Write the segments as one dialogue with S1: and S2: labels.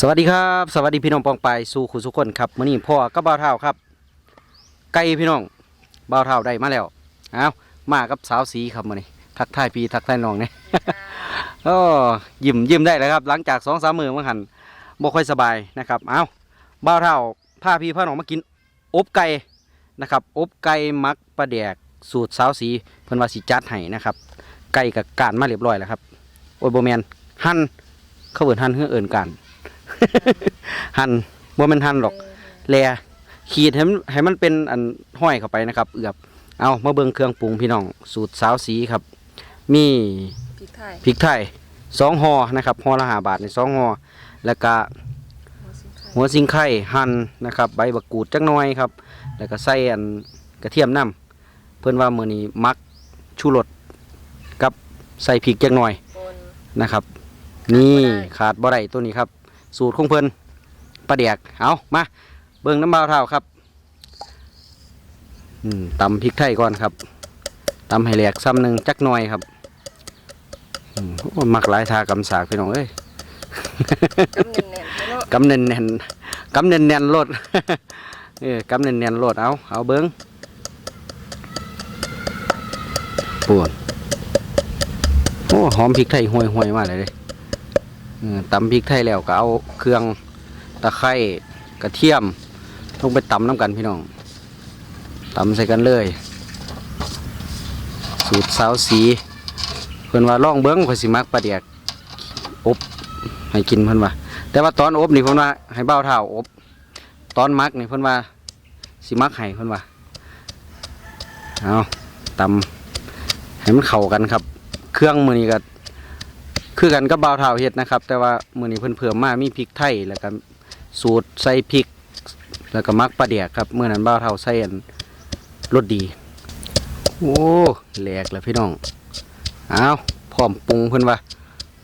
S1: สวัสดีครับ สวัสดีพี่น้องปองไปสู่ขุสุคนครับมื้อนี้พ่อกับบ่าวเท่าครับ ไก่พี่น้องบ่าวเท่าได้มาแล้วเอามากับสาวสีครับมื้อนี้ทักทายพี่ทักทายน้องเนี่ยโอ้ยิ้มยิ้มได้แล้วครับ หลังจากสองสามมือเมื่อหันบ่ค่อยสบายนะครับเอาบ่าวเท่าพาพี่พาน้องมากินอบไก่นะครับ อบไก่มักปลาแดกสูตรสาวสีเพิ่นว่าสิจัดให้นะครับ ไก่กับการมาเรียบร้อยแล้วครับโอ้ยบ่แมนหั่นเขาเอิ้นหั่นเฮือเอิ้นการ หั่นบ่แม่นหั่นหรอกแลขีดให้มันให้มันเป็นอันห้อยเข้าไปนะครับ เอือบเอามาเบิ่งเครื่องปรุงพี่น้องสูตรสาวสีครับ มี
S2: พริกไทย
S1: พริกไทยสองห่อนะครับห่อละห้าบาทในสองห่อแล้วก็
S2: หัวซิงไข่
S1: หัวซิงไข่หั่นนะครับ ใบบักกูดจักหน่อยครับ แล้วก็ใส่อันกระเทียมน้ำเพิ่นว่ามื้อนี้มักชูรสกับใส่พริกจักหน่อย
S2: บน
S1: นะครับ นี่
S2: ขาดบ่ได้
S1: ขาดบ่ได้ตัวนี้ครับ สูตรของเพิ่นปลาแดกเอามาเบิ่งน้ำบ่าวเท่าครับอืมตำพริกไทยก่อนครับตำให้แหลกซ้ำหนึ่งจักหน่อยครับอืมโอ้มักหลายทากำสากพี่น้องเอ้ย
S2: กำเนิดแน่นๆเนาะ
S1: กำเน่นแน่นกำเน่นแน่นโลดเออกำเน่นแน่นโลดเอาเอาเบิ้งปวดโอ้หอมพริกไทยห่วยห่วยๆมากเลยเด้เออ ตำพริกไทยแล้วก็เอาเครื่องตะไคร้กระเทียมลงไปตำน้ำกันพี่น้องตำใส่กันเลย สูตรสาวสีเพิ่นว่าล่องเบิ้งเพิ่นสิมักปลาเดียกอบให้กินเพิ่นว่า แต่ว่าตอนอบนี่เพิ่นว่าให้เบ้าเท้าอบ ตอนมักนี่เพิ่นว่าสิมักให้เพิ่นว่าเอาตำให้มันเข้ากันครับ เครื่องมือนี้ก็ คือกันกับเบ้าเท้าเฮ็ดนะครับ แต่ว่ามือนี้เพิ่นเพิ่มมามีพริกไทยแล้วก็สูตรใส่พริก แล้วก็มักปลาเดียกครับเมื่อนั้นบ้าเท้าใส่อันรสดี โอ้แหลกแล้วพี่น้องเอาพร้อมปรุงเพิ่นว่า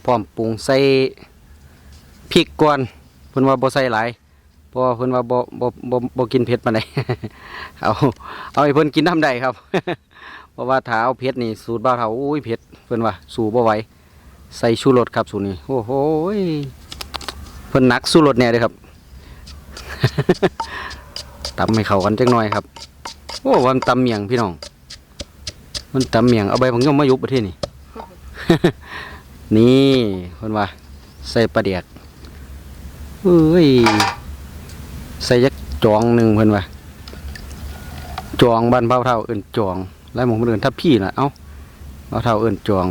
S1: พร้อมปรุงใส่พริกก่อนเพิ่นว่าบ่ใส่หลายเพราะว่าเพิ่นว่าบ่บ่บ่บ่กินเผ็ดปานใดเอาเอาให้เพิ่นกินน้ำได้ครับ เพราะว่าถ้าเอาเผ็ดนี่สูตรบ่าวเฒ่าอุ้ยเผ็ดเพิ่นว่าสู้บ่ไหว ใส่ชูรสครับสูตรนี้โอ้โหเพิ่นนักสู้รสแน่เลยครับตำให้เขากันจักหน่อยครับโอ้วันตำเมียงพี่น้อง มันตำเมียงเอาใบผักยมมายุบประเทศนี่ นี่เพิ่นว่า ใส่ปลาเดียกเอ้ยใส่ยักจองหนึ่งเพิ่อนว่าจองบ้านเผาเท่าเอิ้นจองไล่หมองเพิ่นเอิ้นถ้าพี่นะเอ้าเผาเท่าเอิ้นจอง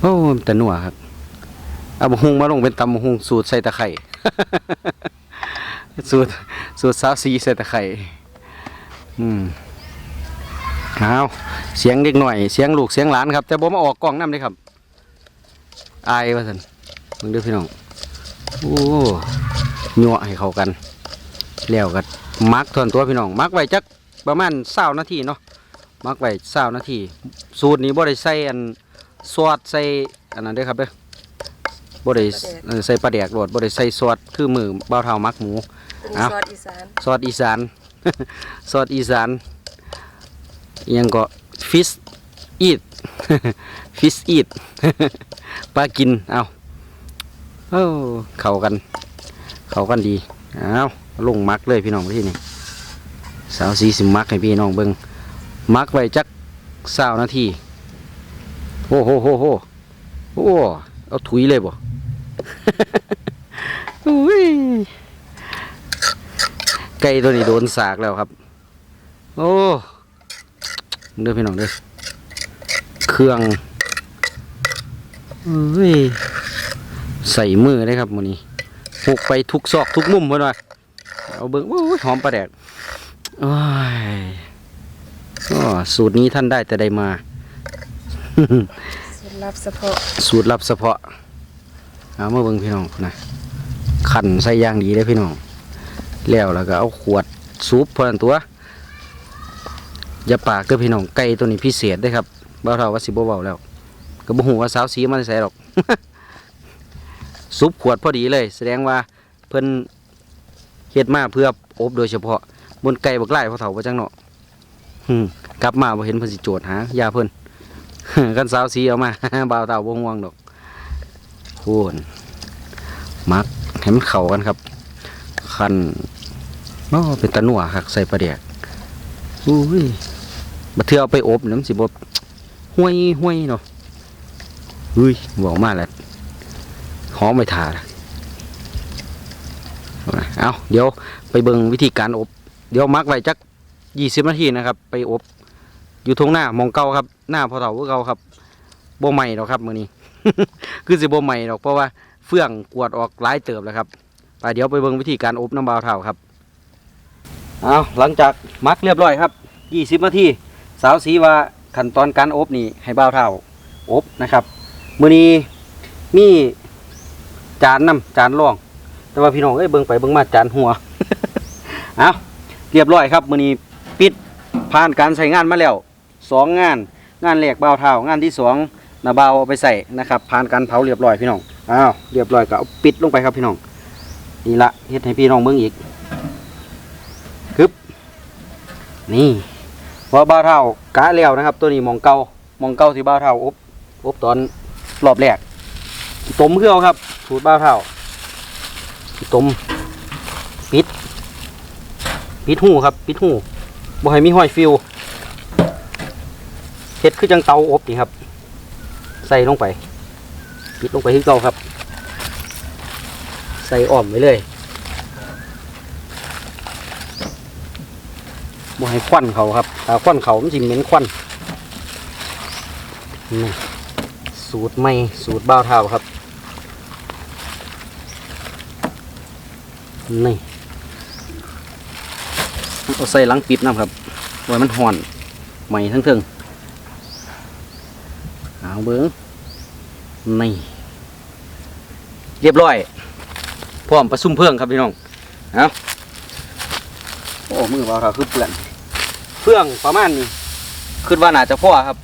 S1: โอ้แต่นัวครับ เอาบะฮุงมาลงเป็นตำบะฮุงสูตรใส่ตะไคร่สูตรสูตรสาวสีใส่ตะไคร่อืมเอาเสียงเด็กหน่อยเสียงลูกเสียงหลานครับ แต่บ่มาออกกล้องน้ำเด้ครับ อายว่าสันมึงเด้อพี่น้องโอ้ยั่วให้เข้ากันแล้วก็มักทวนตัวพี่น้องมักไว้จักประมาณเศร้านาทีเนาะมักไว้เศร้านาทีสูตรนี้บ่ได้ใส่อัน ซอสใส่อันนั้นเด้อครับเด้อบ่ได้เออใส่ปลาแดกโดดบ่ได้ใส่ซอสคือมือเบาเท่ามักหมู
S2: เป็น
S1: เอ้า
S2: ซอสอีสาน
S1: ซอสอีสานซอสอีสานอิหยังก็ฟิสอีด ฟิสอีด ปลากินเอาเอ้าเข้ากัน เข้ากันดีเอาลงมักเลยพี่น้องที่นี่สาวสีสิมักให้พี่น้องเบิงมักไว้จักสาวนาที โอ้โหโหโหโอ้เอาถุยเลยบ่อุ้ยไก่ตัวนี้โดนสากแล้วครับ โอ้เด้อพี่น้องเด้อเครื่องเอ้ยใส่มือได้ครับมื้อนี้หกไปทุกซอกทุกมุมเพิ่นว่าเอาเบิ่งโอ้ยหอมปลาแดกโอ้ยก็สูตรนี้ท่านได้แต่ได้มา
S2: สูตรลับเฉพาะ
S1: สูตรลับเฉพาะเอามาเบิ่งพี่น้องนะขันใส่ย่างดีเลยพี่น้อง แล้วแล้วก็เอาขวดซุปเพิ่นตัวอย่าปากเด้อพี่น้องไก่ตัวนี้พิเศษเด้ครับบ่าวเท่าว่าสิบ่เว้าแล้ว ก็บ่ฮู้ว่าสาวสีมันใส่หรอกซุปขวดพอดีเลย แสดงว่าเพิ่นเฮ็ดมาเพื่ออบโดยเฉพาะบนไก่บักไล่พอเฒ่าบ่จังเนาะกลับมาบ่เห็นเพิ่นสิโจทย์หายาเพิ่น กันสาวสีเอามาบ่าวเต่าบ่ห่วงดอกพูนมักให้มันเข้ากันครับคันโอ้เป็นตะหนัวครับใส่ปลาแดกอุ้ยบัเทือเอาไปอบน้ำสิบบห้วยห้วยเนาะอุ้ยบอกมาแล้วหอมไปทาเอาเดี๋ยวไปเบิ่งวิธีการอบ เดี๋ยวมักไว้จักยี่สิบนาทีนะครับ ไปอบ อยู่ทงหน้ามองเก่าครับ หน้าพอเฒ่าเก่าครับโบใหม่หรอกครับมือนี้ คือสิบ่ใหม่หรอกเพราะว่าเฟื่องกวดออกหลายเติบแล้วครับไปเดี๋ยวไปเบิ่งวิธีการอบน้ำบาวเฒ่าครับเอาหลังจากมักเรียบร้อยครับยี่สิบนาทีสาวสีว่าขั้นตอนการอบนี่ให้บาวเฒ่าอบนะครับมือนี้มีจานน้ำจานรอง แต่ว่าพี่น้องเอ้ยเบิ่งไปเบิ่งมาจานหัวเอาเรียบร้อยครับมือนี้ปิดผ่านการใช้งานมาแล้ว สองงาน งานแรกบ่าวเท้างานที่สองนาบ่าเอาไปใส่นะครับผ่านการเผาเรียบร้อยพี่น้องอ้าวเรียบร้อยก็เอาปิดลงไปครับพี่น้องนี่ละเฮ็ดให้พี่น้องเบิ่งอีกคึบนี่พอบ่าวเท้ากะแล้วนะครับ ตัวนี้หมองเกาหมองเกาที่บ่าวเท้าอบอบตอนรอบแรกต้มเพื่อเอาครับสูตรบ่าวเท้าต้มปิดปิดหูครับปิดหูบ่ให้มีห้อยฟิว ฮ็ดคือจังเตาอบนี่ครับ ใส่ลงไปปิดลงไปที่เก่าครับ ใส่อ้อมไว้เลยบ่ให้ควันเขาครับถ้าควันเขามันสิเหม็นควันนี่สูตรใหม่สูตรบ้าวเท้าครับนี่เอาใส่หลังปิดน้ำครับไว้มันห่อนใหม่ทั้งเทิง เอาเบิ้งนี่เรียบร้อย พร้อมประซุ่มเพื่องครับพี่น้องเอาโอ้มือเราเราคือเปื่อนเพื่องประมาณนี้คิดว่าน่าจะพ่อครับ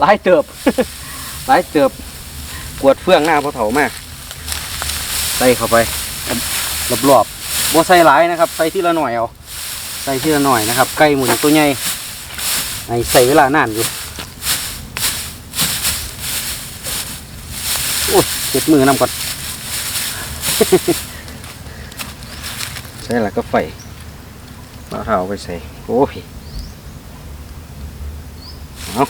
S1: หลายเติบหลายเติบกวดเฟืองหน้าพอเถามากใส่เข้าไปรอบรอบๆบ่ใส่หลายนะครับใส่ทีละหน่อยเอาใส่ทีละหน่อยนะครับไก่หมุนตัวใหญ่ไอ้ใส่เวลานานอยู่ โอ้ย เจ็บมือนำก่อน ใช่แล้วก็ไฟมาเท้าเอาไปใส่ โอ้ยเอา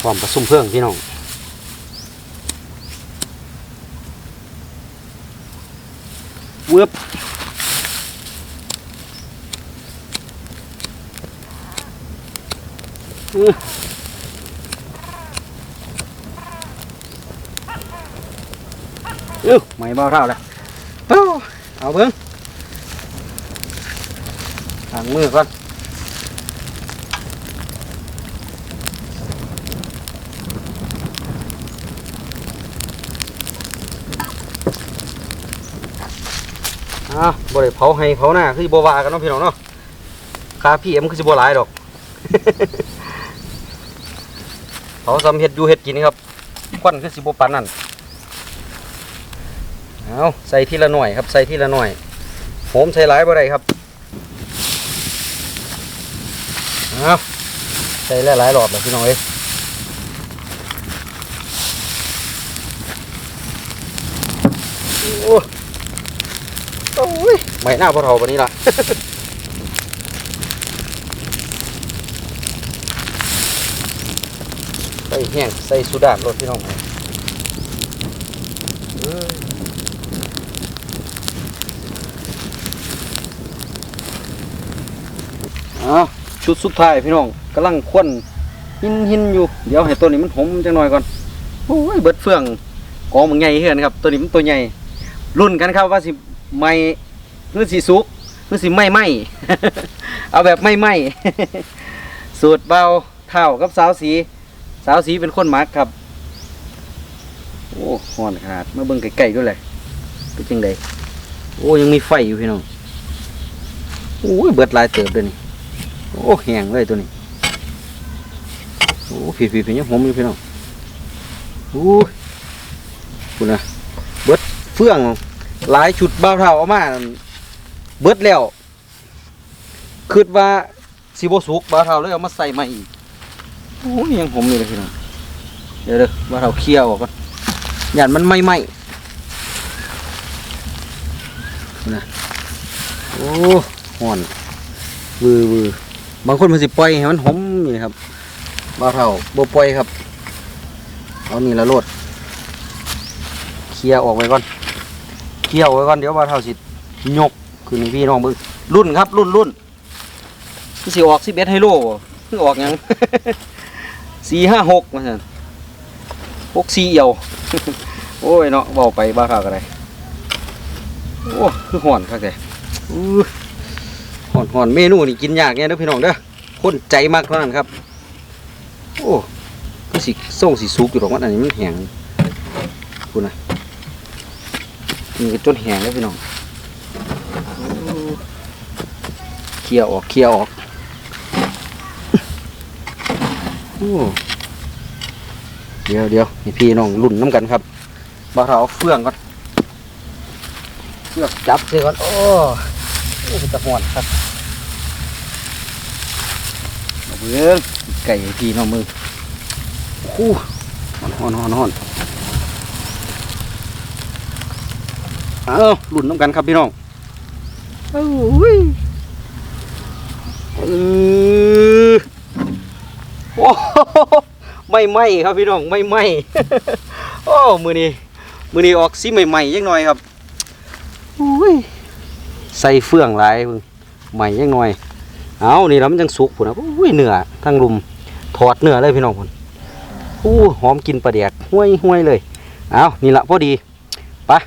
S1: พร้อมผสมเพื่องพี่น้องเวือบอื้อ อื้อไม่เบาเท่าเลยเอาเอาเบิ้งทางมือก่อนอ่าบ่ได้เผาให้เผาหน้าคือบ่ว่ากันเนาะพี่น้องเนาะคาพี่เอ็มคือสิบ่หลายดอกเผาซ้ำเฮ็ดอยู่เฮ็ดกินครับควันคือสิบ่ปานนั้น เอาใส่ทีละหน่อยครับ ใส่ทีละหน่อยโหมใส่หลายบ่ได้ครับเอาใส่หลายๆรอบเลยพี่น้องเอ้ยโอ้โอ้ยไม่น่าพอเท่าปานนี้ล่ะใส่แห้งใส่สุดานรถพี่น้องเอ้ยเอ้ย อ้าว ชุดสุดท้ายพี่น้องกำลังควนหินหินอยู่เดี๋ยวให้ตัวนี้มันหอมจังหน่อยก่อนโอ้ยเบิดเฟื่องกองมันใหญ่เฮือนครับ ตัวนี้มันตัวใหญ่รุ่นกันครับว่าสิไม่หรือสิสุกหรือสิไม่ไหมเอาแบบไม่ไหมสูตรเบาเท่ากับสาวสี สาวสีเป็นคนมักครับ โอ้ห่อนขนาดมาเบิ่งไก่ๆด้วยเลยเป็นจังไดโอ้ยังมีไฟอยู่พี่น้องโอ้ยเบิดลายเติบเลยนี่ โอ้แห้งเลยตัวนี้โอ้ผีผีผียังหอมอยู่พี่น้องโอ้ยคุณนะเบิดเฟื่องหลายชุดบ้าเท่าเอามาเบิดแล้วคิดว่าสิบสุกบ้าเท่าเลยเอามาใส่มาอีกโอ้ยังหอมอยู่เลยพี่น้องเดี๋ยวเด้อบ้าเท่าเคี่ยวออกก่อนอย่านมันไหม้ไหมนะโอ้ห่อนวือวือ บางคนมันสิปล่อยให้มันหอมนี่ครับบ่าเท่าบ่ปล่อยครับเอานี่ละโลดเคลียออกไว้ก่อนเคลียออกไว้ก่อนเดี๋ยวบ่าเท่าสิยกคือนี่พี่น้องเบิ่งรุ่นครับรุ่นรุ่นสิออก11ไฮโลเพิ่งออกยัง456ว่าซั่น64เอียวโอ้ยเนาะเว้าไปบ่าเท่าก็ได้โอ้คือห่อนครับแก ห่อนห่อนเมนูนี่กินยากเนี่ยเด้อพี่น้องเด้อคนใจมากเท่านั้นครับ โอ้ก็สิส่งสิสุกอยู่หรอกว่าอันนี้มันแห้งคุณนะนี่ก็จนแห้งแล้วพี่น้องเคลียร์ออกเคลียร์ออกโอ้เดี๋ยวเดี๋ยวพี่น้องรุ่นน้ำกันครับบ่าวเราเอาเฟื่องก่อนเลือกจับเสียก่อนโอ้โอ้ตะหอนครับ เบิ้งไก่พี่น้องมือคู่หอนหอนหอนหอนเอาลุ่นน้ำกันครับพี่น้องโอ้ยเออโอ้ไม่ไหมครับพี่น้องไม่ไหมโอ้มือนี้มือนี้ออกสีใหม่ๆยังหน่อยครับอุ้ยใส่เฟื่องหลายเพิ่งใหม่ยังหน่อย เอานี่แล้วมันจังสุกพุ่นะอุ้ยเนื้อทั้งรุมถอดเนื้อเลยพี่น้องพุ่นอู้หอมกินปลาแดกห้วยห้วยเลย เอานี่ละพอดีไปะ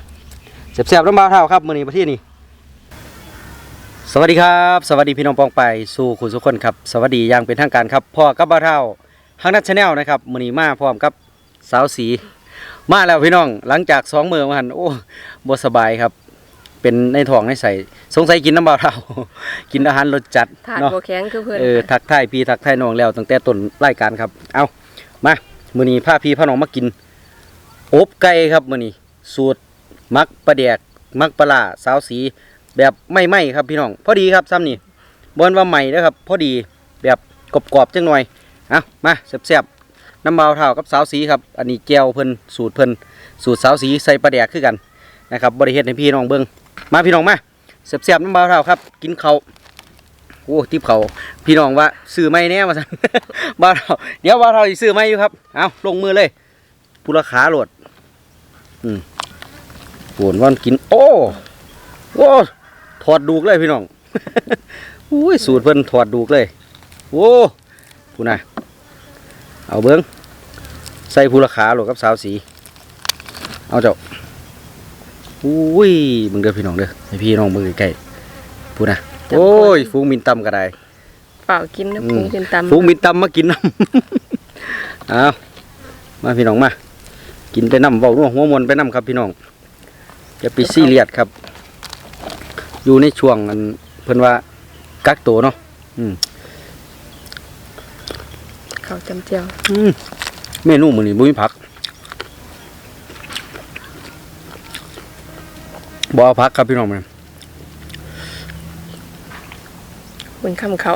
S1: เสียบๆน้ำบาเท่าครับมือนี้ประเทศนี้สวัสดีครับ สวัสดีพี่น้องปองไปสู่คุณทุกคนครับ สวัสดีอย่างเป็นทางการครับพ่อกับบาเท่าฮักนัทชาแนลนะครับมือนี้มาพร้อมกับสาวสี มาแล้วพี่น้องหลังจากสองมือมาหันโอ้บสบายครับ เป็นในท้องในใส่สงสัยกินน้ำเบาเท่า กินอาหารรสจัด
S2: ถาด
S1: เนาะ
S2: โบแข็งคือเพื่อน
S1: เออทักทายพี่ทักทายน้องแล้วตั้งแต่ต้นรายการครับ เอามามื้อนี้พาพี่พาน้องมากินอบไก่ครับมื้อนี้สูตรมักปลาแดกมักปลาร้าสาวสี แบบไม่ไหม้ครับพี่น้องพอดีครับซ้ำนี่บนว่าใหม่นะครับ พอดีแบบกรอบๆจังหน่อยเอามาแซ่บๆน้ำเบาเท่ากับสาวสีครับ อันนี้แก้วเพิ่นสูตรเพิ่นสูตรสาวสีใส่ปลาแดกคือกันนะครับบริเฮ็ดให้พี่น้องเบิ่ง มาพี่น้องมาเสียบๆน้ำเบาเท่าครับ กินเขาโอ้ทิพเขาพี่น้องว่าซื้อไม่แน่มาสั่นเบาเท่าเดี๋ยวเบาเท่าสิซื้อไม่อยู่ครับเอาลงมือเลยผู้ราคาโหลดอืมปวนวันกิน โอ้โอ้ถอดดูกเลยพี่น้องอุ้ยสูตรเพิ่นถอดดูกเลยโอ้ผู้น่ะเอาเบิ้งใส่ผู้ราคาโหลดกับสาวสี เอาเจ้า อุ้ยมึงเด้อพี่น้องเด้อให้พี่น้องมึงใกล้ๆพูดนะโอ้ยฟูงมินตำก็ได้
S2: เปล่ากินนะ
S1: อืม
S2: พุงกินตำ
S1: ฟูงมินตำมากินน้ำเอามาพี่น้องมา กินไปน้ำเบาหัวหัวมวนไปน้ำครับพี่น้องอย่าไปซีเรียสครับ อยู่ในช่วงอันเพิ่นว่ากักตัวเนาะอืม
S2: เขาวจำเจียว
S1: อืมเมนูมื้อนี้บ่มีผัก บ่เอาผักครับพี่น้องมัน
S2: บนคำเขา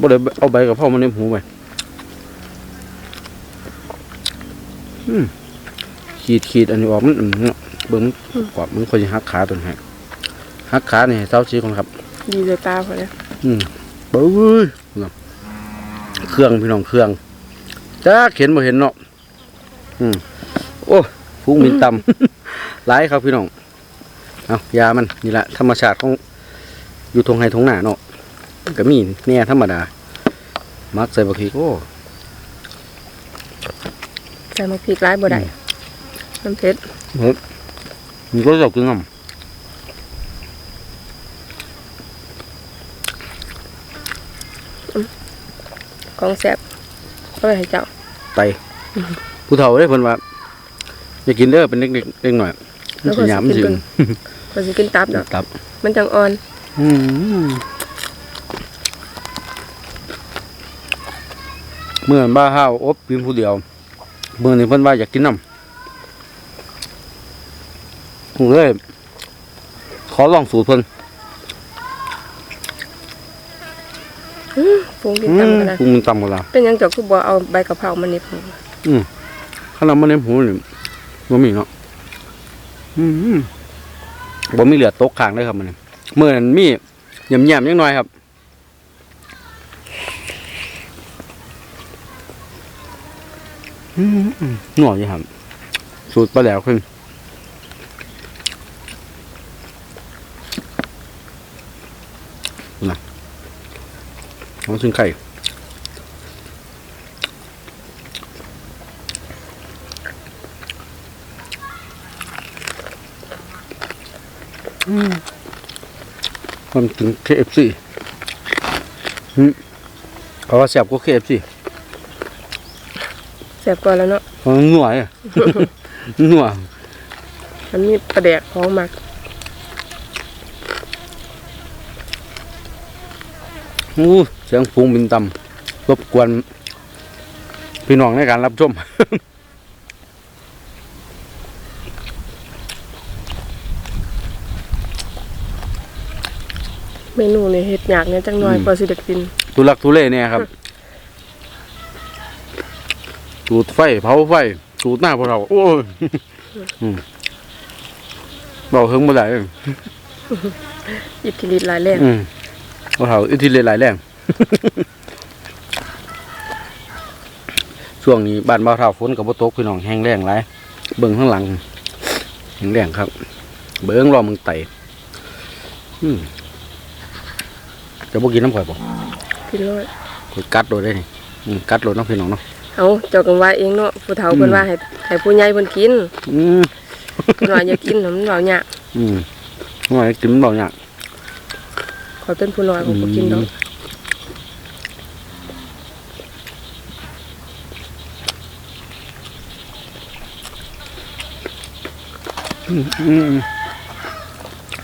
S1: บ่ได้เอาใบกะเพรามาในหูไปอืมขีดขีดอันนี้ออกมันอืมเนาะเบิ่งมันกรอบมันค่อยสิหักขาตัวนี้ให้หักขานี่ให้เจ้าชี้ก่อนครับ
S2: ดีเลยตาพอแล้ว
S1: อืมบึ้ย เนาะเครื่องพี่น้องเครื่องจ้าเห็นบ่เห็นเนาะอืมโอ้ฟุ้งมินตำหลายครับพี่น้องเอายามันนี่แหละธรรมชาติของอยู่ทงไฮทงหน้าเนาะก็มีแน่ธรรมดา มักใส่บะพริกโอ้
S2: ใส่มะพริกร้ายบ่ได้น้ำเผ็ด
S1: มันก็จะกินน้
S2: ของแซ่บก็ไปให้เจ้าำ
S1: ไตผู้เฒ่าได้เพิ่นว่าอย่ากินเด้อเป็นเด็กๆเด็กหน่อยมันสิหยามมันสิ
S2: ก็สิกินตับเนาะ
S1: ตับ
S2: มันจังอ่อน
S1: อืมเมื่อบ้าห้าวอบเพียงผู้เดียวเมื่อนี้เพิ่นว่าอยากกินน้ำผมเลยขอลองสูตรเพิ่น
S2: ปรุงกิน
S1: อื
S2: ตำ
S1: ม
S2: ก็ได้
S1: ปรุงมันตำกันละ
S2: เป็นหยังเจ้าคือบ่เอาใบกะเพรามานี่ผม
S1: ข้าวหน้ามันในหูนี่บ่มีเนาะอืมบ่มีเหลือตกข้างเลยครับมันนี่เมื่อนั้นมียำๆยังน้อยครับอืมหน่อยอยู่ครับสูตรปลาแหลวขึ้น เอาซึ่งไข่ความถึง KFC อืมเพราะว่าแซ่บกว่า KFC
S2: แซ่บกว่าแล้วเนาะ
S1: เพราะมันหน่วยอะหน่วย
S2: มันมีปลาแดกของหมัก
S1: อู้ เสียงฟูงบินต่ำรบกวน พี่น้องในการรับชม
S2: เมนูนี่เฮ็ดยากเนี่ยจังน้อย
S1: อืม
S2: กว่าสิได้กิน
S1: ทุลักทุเลเนี่ยครับสูดไฟเผาไฟสูดหน้าพวกเราโอ้ยอืมบอกเฮิงบ่ได้
S2: อิทธิฤทธิ์หลายแรง
S1: อืมพวกเราอิทธิเลหลายแรง ช่วงนี้บ้านบ่าวเท่าฝนกับบ่ตกพี่น้องแห้งแรงหลายเบิ่งข้างหลังแห้งแรงครับ เบิ่งรอมึงไตอืมจะบ่กินน้ำข่อยบ่
S2: กินเลย
S1: ข่อยกัดโดดได้นี่อืมกัดโดดเน้องพี่น้องเนาะ
S2: เอาเจ้าก็ว่าเองเนาะผู้เฒ่าเพิ่น
S1: อืม
S2: ว่าให้ให้ผู้ใหญ่เพิ่นกิน
S1: อืม
S2: เพิ่นว่าอย่ากินมันเว้ายาก
S1: อืมว่าให้กินมันบ่ยาก
S2: ขอยเป็นผู้น้อยผมบ่กินดอก
S1: อืมอืม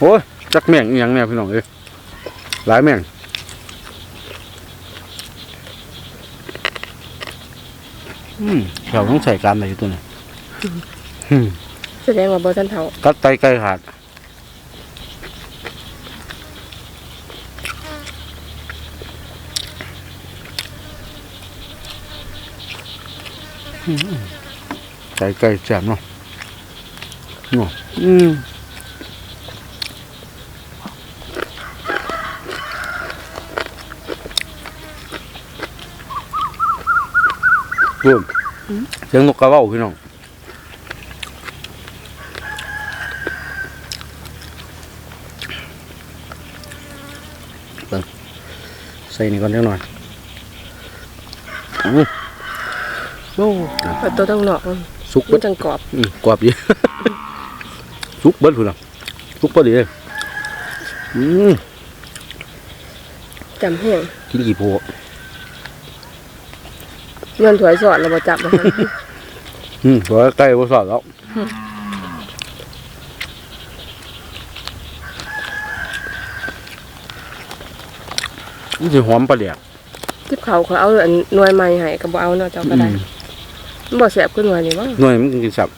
S1: โอ้ยจักแม่งอีหยังเนี่ยพี่น้องเอ้ยหลายแม่งอืมเราต้องใส่การอะไรอยู่ตัวนี้อืม
S2: แสดงว่าบ่ทันเฒ่า
S1: กัดไตไก่ขาดอืมไก่ไก่แซ่บเนาะ เนาะอืมรวมเสียงนกกระเว้าพี่น้องใส่นี่ก่อนเล็กหน่อยอู้โอ้
S2: เปิดตัวทั้งนอกมัน
S1: สุก
S2: มั
S1: เบิ
S2: น
S1: ด
S2: จังกรอบ
S1: อืมกรอบดี สุกเบิดพุ่นน่ะสุกพอดีเลยอืม
S2: จำแห้ง
S1: กินกี่โพ
S2: เงินถวยสอดแล้วบ่จับนะคะ
S1: อืมตัวใกล้บ่สอดแล้วมันสิหอมปลาเดียก
S2: ทิพเขาเขาเอาอันหน่วยใหม่ให้ก็บ่เอาเนาะเจ้าก็ได้
S1: อืม
S2: มันบ่แซ่บขึ้นหน่วยนี่บ่
S1: หน่วยมันกินสับ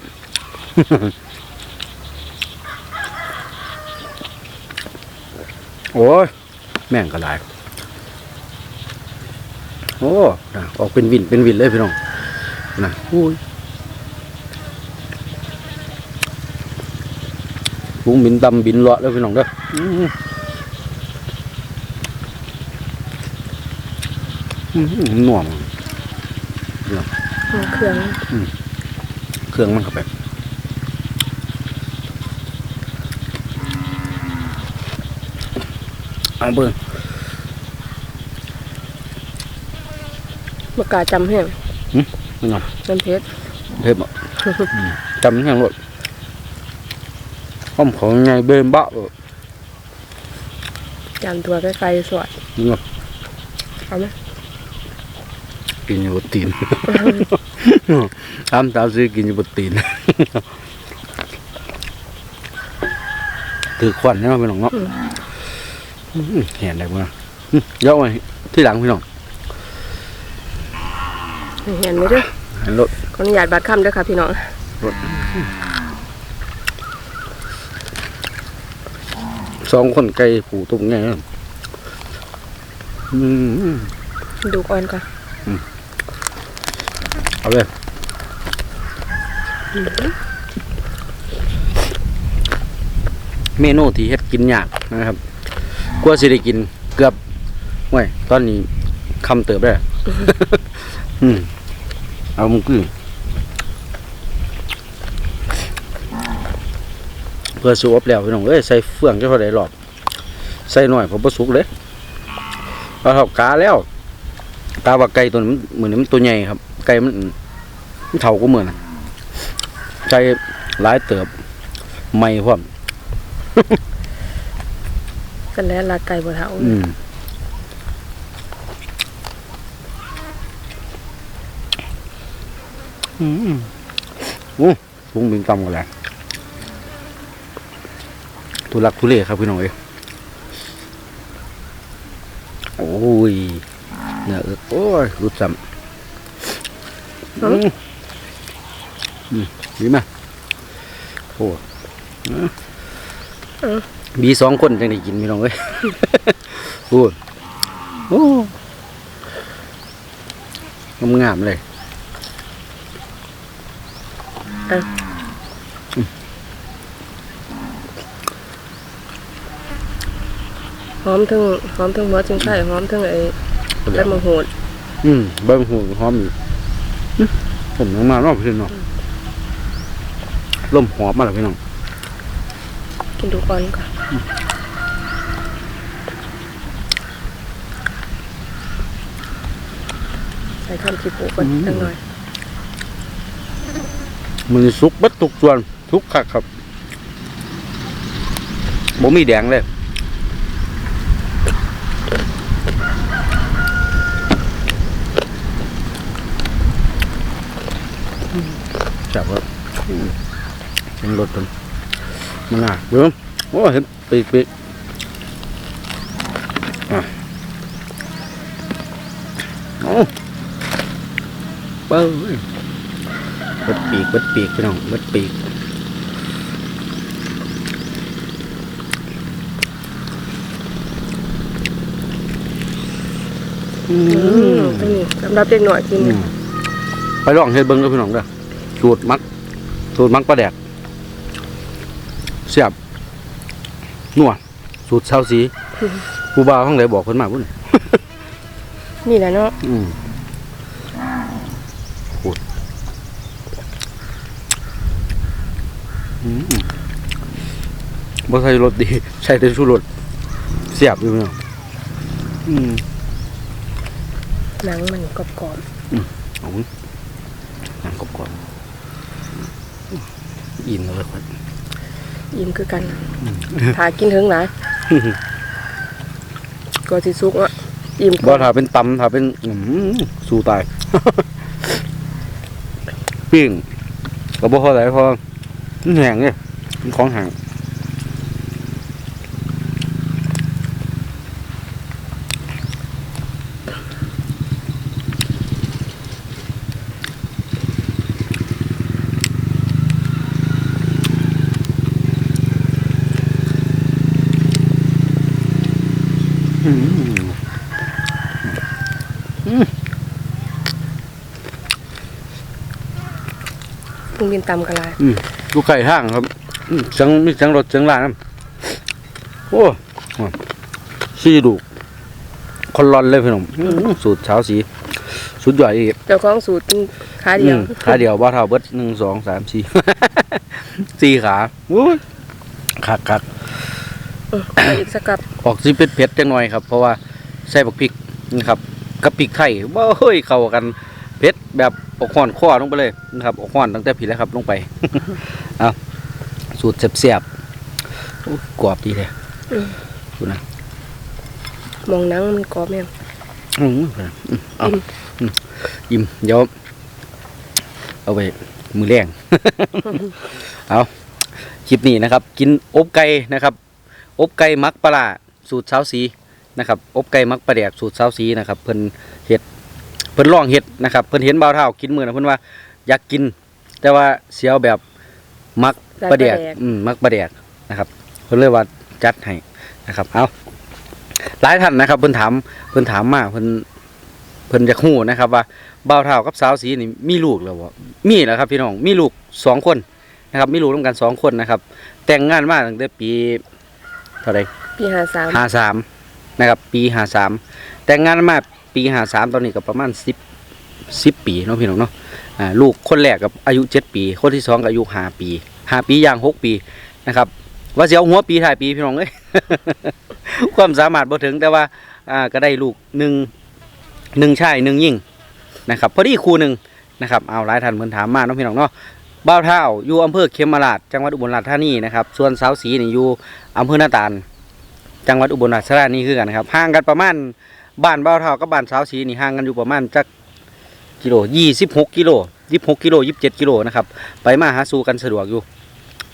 S1: โอ้ยแม่งก็หลาย โอ้น่ะออกเป็นวินเป็นวินเลยพี่น้องนะอุ้ยบุ้งบินดำบินเลาะเลยพี่น้องเด้ออืมอืมหน่วง
S2: เอาเครื่อง
S1: เครื่องมันเข้าไป เอาเบิ่ง
S2: บ่กล้าจำแห้ง
S1: มันเอา
S2: น้ำเผ็ด
S1: เทปอะอืมจำแห้งรถห้อมของไงเบมบะเออ
S2: จานตัวไกลๆสวด
S1: นี่เนาะ
S2: เอาไหม
S1: กินอยู่บนตีนตามตามซื้อกินอยู่บนตีนถือควันใช่ไหมพี่น้องเนาะอืม เห็นได้บ่นะอืมเดี๋ยอะไว้ที่หลังพี่น้อง
S2: เห็นไหมเด้อ
S1: เห็นรถ
S2: ขออนุญาตบัดคำเด้อค่ะพี่น้อง
S1: รถสองคนไก่ผูตุ้มไงอืม
S2: ดูก่อนก่อน
S1: เอาเลยเมนูที่เฮ็ดกินยากนะครับก ลัวสิได้กินเกือบโอ้ยตอนนี้คำเติบได้ออืมเอามึงคือเพื่อสูบแล้วพี่น้องเอ้ยใส่เฟืองจะเท่าไดรอบใส่หน่อยผมบ่สุกเลยเอาเท่ากาแล้วกาว่าไก่ตัวนี้มันเหมือนมันตัวใหญ่ครับ ไก่มันมันเท่าก็เหมือนไก่หลายเติบไม่พร้อม
S2: กันแล้วลาไก่บ่เท่า
S1: อืมอืมโอ้ลุงบิงตำกันแหละทุลักทุเลครับพี่น้องเอ้ยโอ้ยเนี่ยเอิกโอ้ยรุดซ้ำอืมอืมดีไหมโอ้ มีสองคนจังได้กินพี่น้องเอ้ยพูดโอ้งามๆเลย
S2: หอมถึงหอมถึงหัวจึงไข่หอมถึงไอ้ใบมะโหด
S1: อืมเบิ้งหูหอมอยู่อื้อผมยังมาเนอกพี่น้องลมหอมมาแล้วพี่น้อง
S2: กินดูก่อนก่อนใส่ข้ามจีปูก่อนจังหน่อย
S1: มันสุกเบัดทุกส่วนทุกคักครับบ่มีแดงเลยจับครับอืมยังรถกัน มันน่ะเบิ่งโอ้เห็นปีกปีกอะโอ้เปิ้ลเบิดปีกเบิดปีกพี่น้องเบิดปีกอื
S2: อืมนี่สำหรับเด็กหน่อยกิน
S1: อืมไปลองเฮ็ดเบิ่งเด้อพี่น้องเด้อสูตรมักสูตรมักปลาแดกเสียบนัวสูตรเช้าสีผู้บ่าวทั้งหลายบอกเพิ่นมาพุ่น
S2: นี่แหละเนาะ
S1: อืมโคตรอืมบ่ใส่รสดีใส่แต่ชูรสเสียบอยู่เนาะอืม
S2: หนังมันกรอบ
S1: เอาหนังกรอบๆอิ่มเลยครับ
S2: ๆยิ้มคือกันถากินถึงไหนก็สิสุกอะยิ้มก่
S1: บ่
S2: อน
S1: ถ้าเป็นตำถ้าเป็นอื้อหือสู้ตายปิ้งก็บ่พอไหลพอมันแห้งเนี่ยมันของแห้ง อืม
S2: ปรุงกินตำกันลาย
S1: อืมดูไก่ห้างครับเสียงมีเสียงรถเสียงลางครับโอ้ซีดูกคนร้อนเลยพี่น้องสูตรเช้าสีสุดยอดอีก
S2: เจ้าของสูตรกินขาเดียว
S1: ขาเดียวว่าเท่าเบิดหนึ่งสองสามสี่สี่ขาอุ้ยคักคัก
S2: เออเอาอีกสักกับ
S1: ออกซีเผ็ดเผ็ดๆจังหน่อยครับ เพราะว่าใส่บักพริกนะครับกับพริกไทยว้าเฮ้ยเข้ากันเผ็ดแบบอกห่อนข้อลงไปเลยนะครับอกห่อนตั้งแต่ผิดแล้วครับลงไป เอาสูตรเสียบๆโอ้ยกรอบดีเลยดูนะ
S2: มองหนังมันกรอบแม่ง
S1: อืมอืมเอาอืมอิ่มเดี๋ยวเอาไปมือแรง เอาคลิปนี้นะครับ กินอบไก่นะครับ อบไก่มักปลาร้าสูตรเช้าสีนะครับอบไก่มักปลาแดกสูตรเช้าสีนะครับเพิ่นเห็ดเพิ่นลองเห็ดนะครับเพิ่นเห็นบ่าวเท่ากินมือนะเพิ่นว่าอยากกิน แต่ว่าเสียวแบบมักปลาแดกอืมมักปลาแดกนะครับเพิ่นเลยว่าจัดให้นะครับเอาหลายท่านนะครับเพิ่นถามเพิ่นถามมาเพิ่นเพิ่นจะฮู้นะครับ ว่าบ่าวเฒ่ากับสาวสีนี่มีลูกแล้วบ่มีแล้วครับพี่น้องมีลูกสองคนนะครับมีลูกร่วมกันสองคนนะครับ แต่งงานมาตั้งแต่ปีเท่าไหร่
S2: ปีห้าสาม
S1: ห้าสามนะครับ ปีห้าสามแต่งงานมาปีห้าสามตอนนี้ก็ประมาณสิบสิบปีเนาะพี่น้องเนาะอ่าลูกคนแรกกับอายุเจ็ดปี คนที่สองก็อายุห้าปีห้าปีย่างหกปีนะครับว่าเสียวหัวปีถ่ายปีพี่น้องเอ้ยความสามารถบ่ถึงแต่ว่าอ่าก็ได้ลูกหนึ่งหนึ่งชายหนึ่งยิ่งนะครับพอดีครูหนึ่งนะครับเอาหลายท่านเพิ่นถามมาเนาะพี่น้องเนาะ บ้าวเท่าอยู่อำเภอเขมราชจังหวัดอุบลราชธานีนะครับ ส่วนสาวสีนี่อยู่อำเภอหน้าตาล จังหวัดอุบลราชธานีคือกันนะครับห่างกันประมาณบ้านบ้าวเท่ากับบ้านสาวสีนี่ห่างกันอยู่ประมาณจักกิโลยี่สิบหกกิโลยี่สิบหกกิโลยี่สิบเจ็ดกิโลนะครับไปมาหาสู่กันสะดวกอยู่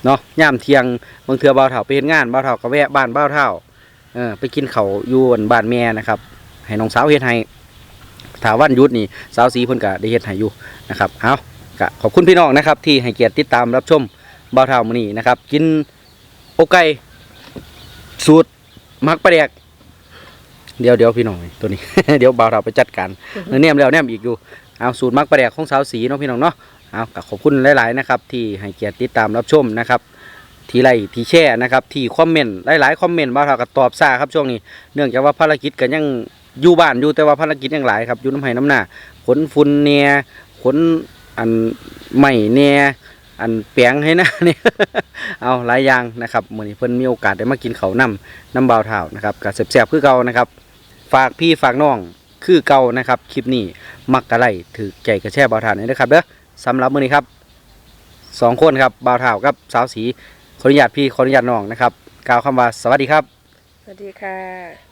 S1: เนาะย่ามเที่ยงบางเทือบ้าวเท่าไปเฮ็ดงานบ้าวเท่าก็แวะบ้านบ้าวเท่าเออไปกินเขาอยู่อั่นบ้านแม่นะครับให้น้องสาวเฮ็ดให้ถาวันยุดนี่สาวสีเพิ่นก็ได้เฮ็ดให้อยู่นะครับเอา ก็ขอบคุณพี่น้องนะครับ ที่ให้เกียรติติดตามรับชมบ้าวเท่ามื้อนี้นะครับ กินอกไก่สูตรมักปลาแดกเดี๋ยวเดี๋ยวพี่น้องตัวนี้ เดี๋ยวบ่าวเราไปจัดการเนื้อเนี่ยมแล้วเนี่ยมอีกอยู่เอาสูตรมักปลาแดกของสาวสีเนาะพี่น้องเนาะเอาก็ขอบคุณหลาย ๆ นะครับ ที่ให้เกียรติติดตามรับชมนะครับที่ไลค์ที่แชร์นะครับที่คอมเมนต์หลายๆคอมเมนต์บ่าวเราก็ตอบซ่าครับช่วงนี้ เนื่องจากว่าภารกิจก็ยังอยู่บ้านอยู่แต่ว่าภารกิจยังหลายครับอยู่น้ำไห้น้ำหน้าขนฝุ่นเนี่ยขน อันใหม่เนี่ยอันแปลงให้นะเนี่ยเอาหลายอย่างนะครับเหมือนเพิ่นมีโอกาสได้มากินเขานํน้ำบาวเท่านะครับกับเสียบๆคือเก่านะครับ ฝากพี่ฝากน้องคือเก่านะครับคลิปนี้มักกะไลถือใจกระแช่บาเท่านี่นะครับเด้อสำหรับมื้อนี้ครับสองคนครับบาวเท่ากับสาวสีขออนุญาตพี่ขออนุญาตน้องนะครับกล่าวคำว่าสวัสดีครับ
S2: สวัสดีค่ะ